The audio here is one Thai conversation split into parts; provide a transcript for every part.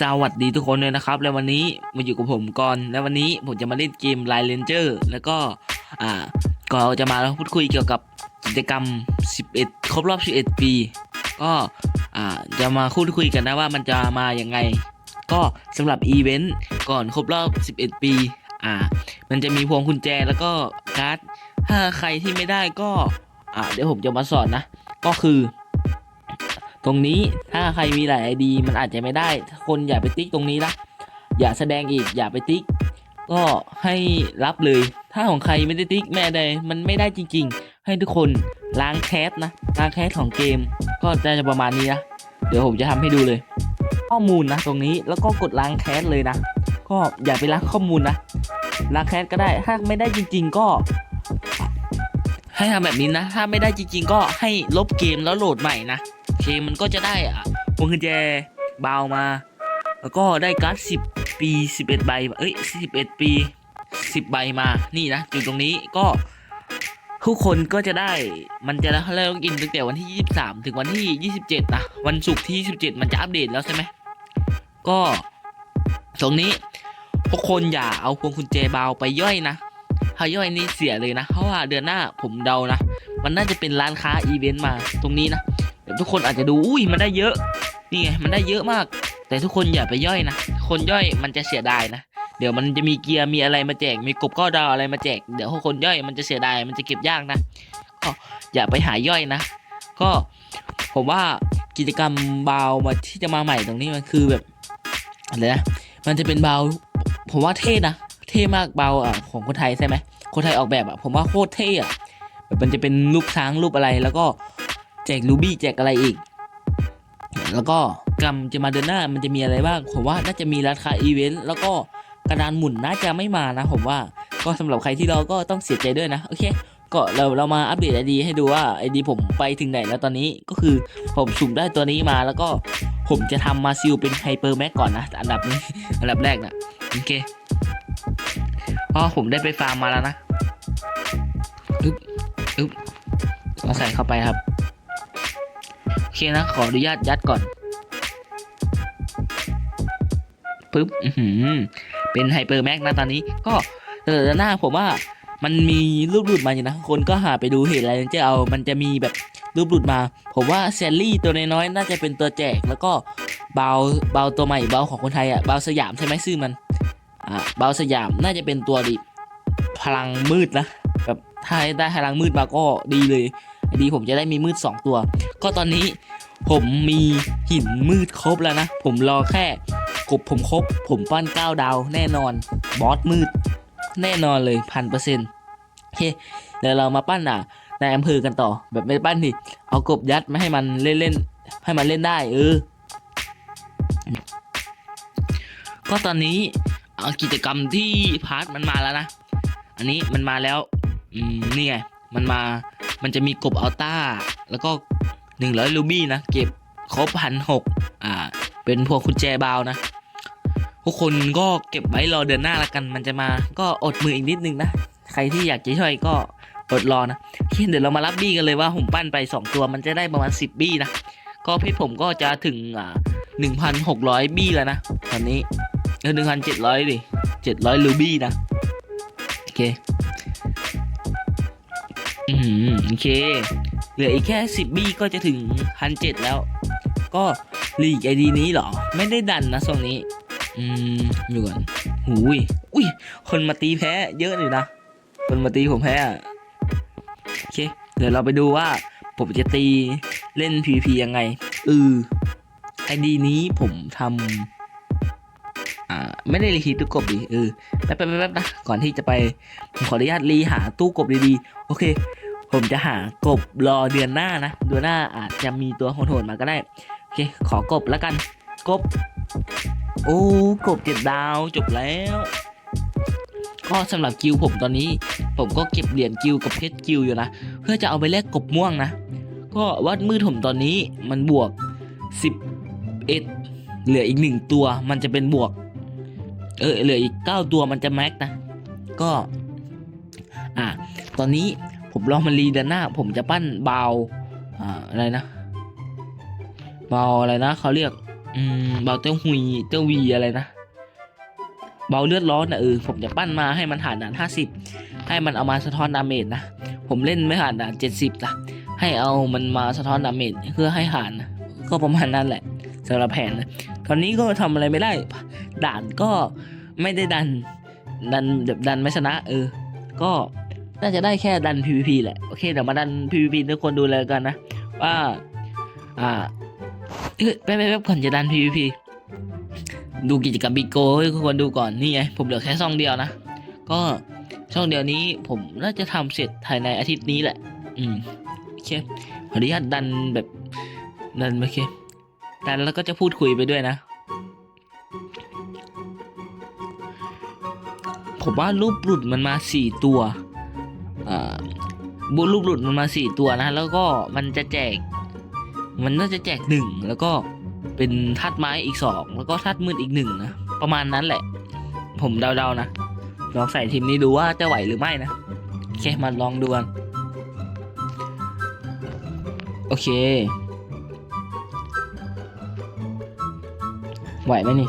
สวัสดีทุกคนเลยนะครับ แล้ววันนี้มาอยู่กับผมก่อน แล้ววันนี้ผมจะมาเล่นเกม Line Ranger แล้วก็อ่าก็จะมาพูดคุยเกี่ยวกับกิจกรรม 11 ครบรอบ 11 ปี ก็อ่าจะมาพูดคุยกันนะว่ามันจะมาอย่างไง ก็สำหรับอีเวนต์ก่อนครบรอบ 11 ปีอ่ามันจะมีพวงกุญแจแล้วก็การ์ดถ้าใครที่ไม่ได้ก็อ่าเดี๋ยวผมจะมาสอนนะ ก็คือ ตรงนี้ถ้าใครมีหลายไอดีมันอาจจะไม่ได้ คนอย่าไปติ๊กตรงนี้นะอย่าแสดงอีกอย่าไปติ๊ก ก็ให้รับเลย ถ้าของใครไม่ได้ติ๊กแม่ใดมันไม่ได้จริง ๆ ให้ทุกคนล้างแคสนะล้างแคสของเกม ก็จะประมาณนี้นะเดี๋ยวผมจะทำให้ดูเลย ข้อมูลนะตรงนี้แล้วก็กดล้างแคสเลยนะ ก็อย่าไปล้างข้อมูลนะล้างแคสก็ได้ถ้าไม่ได้จริง ๆ ก็ให้ทำแบบนี้นะ ถ้าไม่ได้จริง ๆ ก็ให้ลบเกมแล้วโหลดใหม่นะ เคมันก็จะได้อะพวงกุญแจบาวมา แล้วก็ได้การ์ดสิบปีสิบเอ็ดใบเอ้ยสิบเอ็ดปีสิบใบมานี่นะอยู่ตรงนี้ก็ทุกคนก็จะได้มันจะเริ่มกินตั้งแต่วันที่ยี่สิบสามถึงวันที่ยี่สิบเจ็ดนะ วันศุกร์ที่ยี่สิบเจ็ดมันจะอัปเดตแล้วใช่ไหม ก็ตรงนี้ทุกคนอย่าเอาพวงกุญแจบาวไปย่อยนะถ้าย่อยนี่เสียเลยนะ เพราะว่าเดือนหน้าผมเดานะ มันน่าจะเป็นร้านค้าอีเวนต์มาตรงนี้นะ เดี๋ยวทุกคนอาจจะดูอุ้ยมันได้เยอะ นี่ไงมันได้เยอะมาก แต่ทุกคนอย่าไปย่อยนะ คนย่อยมันจะเสียดายนะ เดี๋ยวมันจะมีเกียร์มีอะไรมาแจก มีกบก้อดาวอะไรมาแจก เดี๋ยวคนย่อยมันจะเสียดาย มันจะเก็บยากนะ ก็อย่าไปหาย่อยนะ ก็ผมว่ากิจกรรมบาวมาที่จะมาใหม่ตรงนี้มันคือแบบอะไรนะ มันจะเป็นบาวผมว่าเท่นะ เท่มากบาวอะของคนไทยใช่ไหมคนไทยออกแบบอะผมว่าโคตรเท่อะแบบมันจะเป็นรูปช้างรูปอะไรแล้วก็ แจกรูบี้แจกอะไรอีก แล้วก็กรรมจะมาเดือนหน้ามันจะมีอะไรบ้างผมว่าน่าจะมีราคาอีเวนต์แล้วก็กระดานหมุนน่าจะไม่มานะผมว่าก็สำหรับใครที่เราก็ต้องเสียใจด้วยนะโอเคก็เราเรามาอัปเดตไอดีให้ดูว่าไอดีผมไปถึงไหนแล้วตอนนี้ก็คือผมสุ่มได้ตัวนี้มาแล้วก็ผมจะทำมาซิลเป็นไฮเปอร์แม็กก่อนนะ อันดับนี้อันดับแรกนะโอเคพราะผมได้ไปฟาร์มมาแล้วนะอึ๊บอึ๊บเราใส่เข้าไปครับ เคนะขออนุญาตยัดก่อนปึ๊บอือหือเป็นไฮเปอร์แม็กนะตอนนี้ก็เออหน้าผมว่ามันมีรูปหลุดมาอยู่นะ คนก็หาไปดูเหตุอะไรจะเอา มันจะมีแบบรูปหลุดมา ผมว่าแซลลี่ตัวน้อยๆน่าจะเป็นตัวแจกแล้วก็เบาเบาตัวใหม่เบาของคนไทยอะเบาสยามใช่ไหมชื่อมันอ่าเบาสยามน่าจะเป็นตัวดิพลังมืดนะแบบถ้าได้พลังมืดมาก็ดีเลย ดีผมจะได้มีมืด 2 ตัว ก็ตอนนี้ผมมีหินมืดครบแล้วนะ ผมรอแค่กบผมครบ ผมปั้น9ดาวแน่นอน บอสมืด แน่นอนเลยพันเปอร์เซ็นต์โอเคเดี๋ยวเรามาปั้นอะในอำเภอกันต่อ แบบไม่ปั้นดิเอากบยัดมาให้มันเล่นเล่นให้มันเล่นได้เออ ก็ตอนนี้เอากิจกรรมที่พาร์ทมันมาแล้วนะ อันนี้มันมาแล้ว อืมนี่ไง มันมา มันจะมีกบอัลต้า แล้วก็หนึ่งร้อยลูบี้นะ เก็บครบพันหกอ่า เป็นพวกกุญแจบาวนะทุกคนก็เก็บไว้รอเดือนหน้าละกัน มันจะมาก็อดมืออีกนิดนึงนะ ใครที่อยากจะช่วยก็อดรอนะเคเดี๋ยวเรามารับบี้กันเลยว่าผมปั้นไป 2 ตัวมันจะได้ประมาณ 10 บี้นะ ก็เพชรผมก็จะถึงอ่า1,600 บี้แล้วนะ ตอนนี้เออ1,700 ดิ 700 ลูบี้นะ โอเค อืม โอเคเหลืออีกแค่ 10 บี้ก็จะถึง 1,700 แล้ว ก็ลีกไอดีนี้เหรอ ไม่ได้ดันนะตรงนี้ อืมอยู่ก่อนหูยอุ้ย คนมาตีแพ้เยอะอยู่นะ คนมาตีผมแพ้โอเค เดี๋ยวเราไปดูว่าผมจะตีเล่น PVP ยังไงเออไอดีนี้ผมทำอ่า ไม่ได้รีทีตู้กบดิเออแป๊บแป๊บแป๊บนะ ก่อนที่จะไป ผมขออนุญาตรีหาตู้กบดีๆ โอเค ผมจะหากบรอเดือนหน้านะเดือนหน้าอาจจะมีตัวโหดๆมาก็ได้โอเคขอกบแล้วกัน กบ โอ้กบเจ็ดดาวจบแล้ว ก็สำหรับกิวผมตอนนี้ ผมก็เก็บเหรียญกิวกับเพชรกิวอยู่นะ เพื่อจะเอาไปแลกกบม่วงนะ ก็วัดมืดผมตอนนี้มันบวก 11 เหลืออีกหนึ่งตัวมันจะเป็นบวก เออเหลืออีก 9 ตัวมันจะแม็กนะ ก็ อ่าตอนนี้ ผมลองมารีเดอนหน้า ผมจะปั้นเบาอ่าอะไรนะเบาอะไรนะเขาเรียก อืมเบาเต้าหุยเต้าวีอะไรนะเบาเลือดร้อนนะเออผมจะปั้นมาให้มันผ่านด่านห้าสิบให้มันเอามาสะท้อนดาเมจนะผมเล่นไม่ผ่านด่านเจ็ดสิบนะให้เอามันมาสะท้อนดาเมจเพื่อให้ผ่านนะก็ประมาณนั้นแหละสำหรับแผนนะตอนนี้ก็ทำอะไรไม่ได้ ด่านก็ไม่ได้ดันดันดันไม่ชนะ เออ ก็ น่าจะได้แค่ดัน PVP แหละ โอเค เดี๋ยวมาดัน PVP ทุกคนดูเลยกันนะ ว่า อ่าเอ้ยแป๊บๆก่อนจะดัน PVP ดูกิจกรรมบิโก้ให้ทุกคนดูก่อน นี่ไง ผมเหลือแค่ช่องเดียวนะ ก็ช่องเดียวนี้ผมน่าจะทำเสร็จภายในอาทิตย์นี้แหละ อืมโอเคขออนุญาตดันแบบดันโอเคดันแล้วก็จะพูดคุยไปด้วยนะ ผมว่ารูปหลุดมันมาสี่ตัว บูรูปหลุดมันมาสี่ตัวนะแล้วก็มันจะแจก มันน่าจะแจกหนึ่งแล้วก็เป็นธาตุไม้อีกสองแล้วก็ธาตุมืดอีกหนึ่งนะประมาณนั้นแหละ ผมเดาๆนะลองใส่ทีมนี้ดูว่าจะไหวหรือไม่นะโอเคมาลองดูกันโอเค ไหวไหมนี่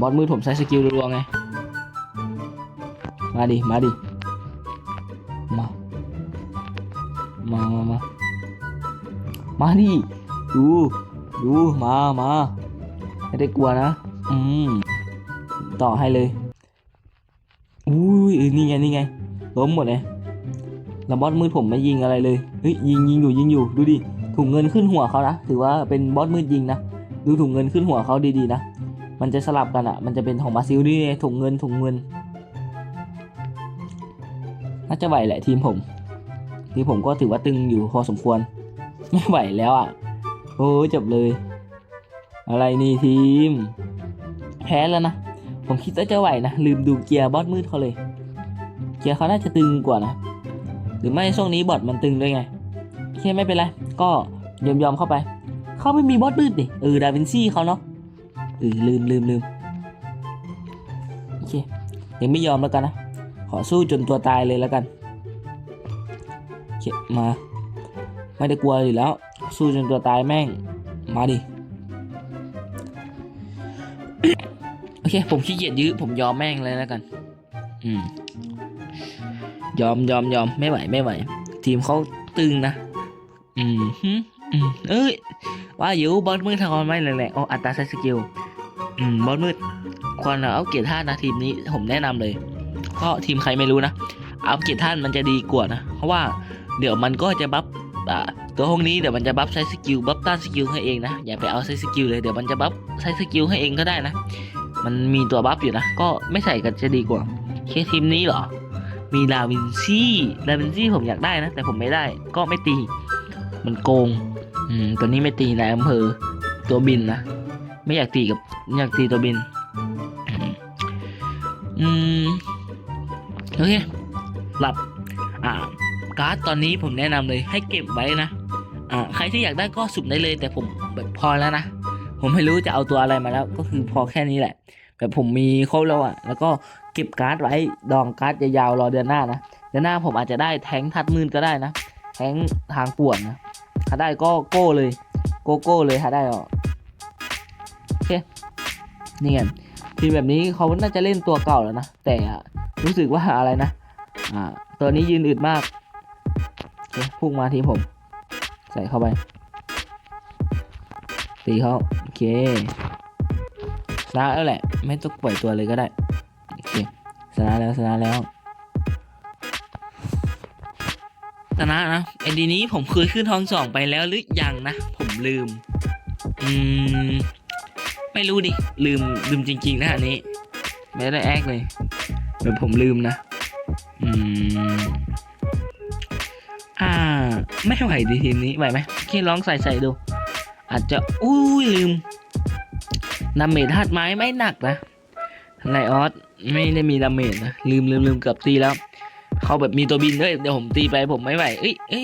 บอสมือผมใช้สกิลรัวไง มาดิ มาดิ มาดิดูดูมามาไม่ได้กลัวนะ อืม ต่อให้เลย อุ้ยนี่ไงนี่ไง ล้มหมดเลยแล้วบอสมืดผมไม่ยิงอะไรเลย เฮ้ยยิงยิงอยู่ยิงอยู่ ดูดิ ถุงเงินขึ้นหัวเขานะ ถือว่าเป็นบอสมืดยิงนะ ดูถุงเงินขึ้นหัวเขาดีๆนะ มันจะสลับกันอะ มันจะเป็นของบาซิลนี่ไงถุงเงินถุงเงิน น่าจะไหวแหละทีมผม ทีมผมก็ถือว่าตึงอยู่พอสมควร ไม่ไหวแล้วอะ โอ้จบเลย อะไรนี่ทีม แพ้แล้วนะ ผมคิดว่าจะไหวนะ ลืมดูเกียร์บอสมืดเขาเลย เกียร์เขาน่าจะตึงกว่านะ หรือไม่ช่วงนี้บอทมันตึงด้วยไงโอเคไม่เป็นไร ก็ยอมยอมเข้าไป เขาไม่มีบอสมืดดิเออดาวินซี่เขาเนาะเออลืมลืมลืมโอเคยังไม่ยอมแล้วกันนะ ขอสู้จนตัวตายเลยแล้วกันโอเคมา ไม่ได้กลัวอยู่แล้ว สู้จนตัวตายแม่ง มาดิ โอเค ผมขี้เกียจยื้อ ผมยอมแม่งเลยแล้วกัน อืม ยอมยอมยอมไม่ไหวไม่ไหว ทีมเขาตึงนะ อืมฮึอืมเอ้ย ว่าอยู่บอสมืดทางออนไม่เลยแหละอ๋ออัตราใช้สกิล อืม บอสมืดควรเอาเกียรติท่านะทีมนี้ผมแนะนำเลย ก็ทีมใครไม่รู้นะอัพเกียรติท่านมันจะดีกว่านะ เพราะว่าเดี๋ยวมันก็จะบัฟ ตัวห้องนี้เดี๋ยวมันจะบัฟใช้สกิลบัฟต้านสกิลให้เองนะอย่าไปเอาใช้สกิลเลยเดี๋ยวมันจะบัฟใช้สกิลให้เองก็ได้นะ มันมีตัวบัฟอยู่นะ ก็ไม่ใส่กันจะดีกว่าเคทีมนี้เหรอ มีลาวินซี่ลาวินซี่ผมอยากได้นะ แต่ผมไม่ได้ก็ไม่ตี มันโกงอืมตัวนี้ไม่ตีนายอำเภอตัวบินนะ ไม่อยากตีกับอยากตีตัวบินอืมโอเคหลับอ่า การ์ดตอนนี้ผมแนะนำเลยให้เก็บไว้นะอ่าใครที่อยากได้ก็สุ่มได้เลย แต่ผมแบบพอแล้วนะผมไม่รู้จะเอาตัวอะไรมาแล้ว ก็คือพอแค่นี้แหละ แบบผมมีครบแล้วอะแล้วก็เก็บการ์ดไว้ดองการ์ดยาวๆรอเดือนหน้านะเดือนหน้าผมอาจจะได้แทงทัดมืนก็ได้นะแทงทางป่วนนะถ้าได้ก็โก้เลยโกโก้เลยถ้าได้อะโอเคนี่ไงทีมแบบนี้เขาน่าจะเล่นตัวเก่าแล้วนะแต่รู้สึกว่าอะไรนะอ่าตัวนี้ยืนอึดมาก พุ่งมาทีผม ใส่เข้าไป ตีเขาโอเคชนะแล้วแหละ ไม่ต้องปล่อยตัวเลยก็ได้ โอเคชนะแล้วชนะแล้วชนะนะไอ้ดีนี้ผมเคยขึ้นทองสองไปแล้วหรือยังนะ ผมลืม อืม ไม่รู้ดิ ลืมลืมจริง ๆ นะอันนี้ ไม่ได้แอกเลยเดี๋ยวผมลืมนะ อืม อ่า ไม่ไหวดิทีมนี้ไหวไหมแค่ลองใส่ใส่ดู อาจจะอุ้ยลืมดาเมจธาตุไม้ไม่หนักนะไลออสไม่ได้มีดาเมจนะลืมลืมลืมเกือบตีแล้วเขาแบบมีตัวบินด้วยเดี๋ยวผมตีไปผมไม่ไหวเอ้ยเอ้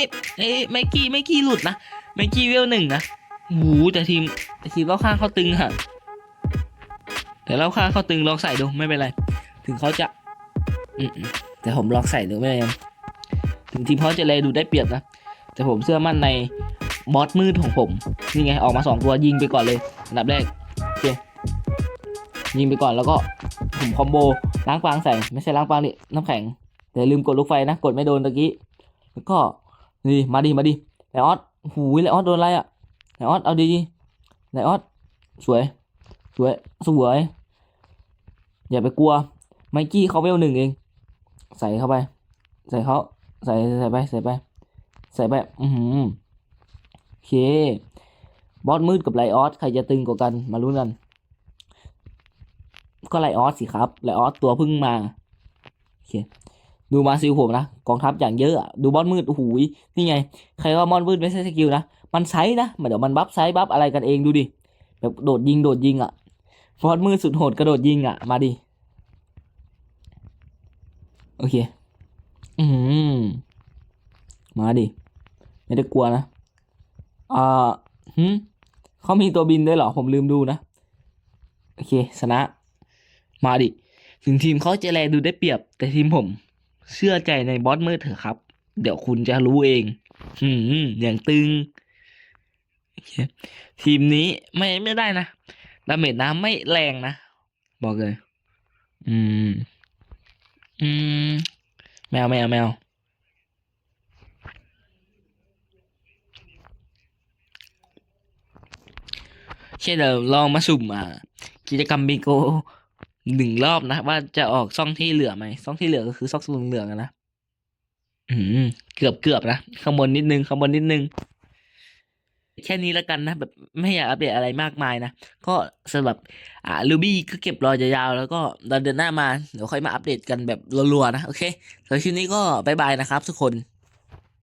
ยเอ้ยไม่กี้ไม่กี้หลุดนะไม่กี้เวลหนึ่งนะหูแต่ทีมแต่ทีมรอบข้างเขาตึงฮะแต่รอบข้างเขาตึงลองใส่ดูไม่เป็นไร ถึงเขาจะ อืแต่ผมลองใส่ดูไม่เป็นไร ถึงทีมเขาจะเลยดูได้เปรียบนะ แต่ผมเชื่อมั่นในบอสมืดของผม นี่ไงออกมาสองตัวยิงไปก่อนเลยอันดับแรกโอเคยิงไปก่อนแล้วก็ผมคอมโบล้างปางใส่ ไม่ใช่ล้างปางนี่น้ำแข็งแต่ลืมกดลูกไฟนะ กดไม่โดนตะกี้แล้วก็นี่มาดิมาดิไลออสหูยไลออสโดนอะไรอะไลออสเอาดีไลออสสวย สวยสวย อย่าไปกลัวไมกี้เขาเวลหนึ่งเอง ใส่เข้าไป ใส่เขา ใส่ใส่ไปใส่ไปใส่ไปอือหือโอเค บอสมืดกับไลออสใครจะตึงกว่ากันมาลุ้นกัน ก็ไลออสสิครับไลออสตัวพิ่งมาโอเคดูมาซิลผมนะกองทัพอย่างเยอะดูบอสมืดโอ้โหยนี่ไง ใครว่ามอนมืดไม่ใช่สกิลนะมันไซส์นะมันเดี๋ยวมันบัฟไซส์บัฟอะไรกันเองดูดิแบบโดดยิงโดดยิงอะบอสมืดสุดโหดกระโดดยิงอะมาดิโอเค อืมมาดิ ไม่ได้กลัวนะ อ่าหืมเขามีตัวบินด้วยเหรอ ผมลืมดูนะ โอเค ชนะ มาดิ ถึงทีมเขาจะแลดูได้เปรียบ แต่ทีมผม เชื่อใจในบอสมืดเถอะครับ เดี๋ยวคุณจะรู้เอง อืม อย่างตึง ทีมนี้ไม่ไม่ได้นะ ดาเมจนะไม่แรงนะ บอกเลย อืม อืม แมวแมวแมวเช่นเดิมลองมาสุ่มอ่ากิจกรรมบิงโกหนึ่งรอบนะ ว่าจะออกซ่องที่เหลือไหมซ่องที่เหลือก็คือซ่องเหลืองนะอืมเกือบเกือบนะข้างบนนิดนึงข้างบนนิดนึง แค่นี้แล้วกันนะ แบบไม่อยากอัปเดตอะไรมากมายนะ ก็สำหรับอ่าลูบี้ก็เก็บรอยยาวๆแล้วก็ตอนเดือนหน้ามา เดี๋ยวค่อยมาอัปเดตกันแบบรัวๆนะ โอเคสำหรับคลิปนี้ก็บายบายนะครับทุกคน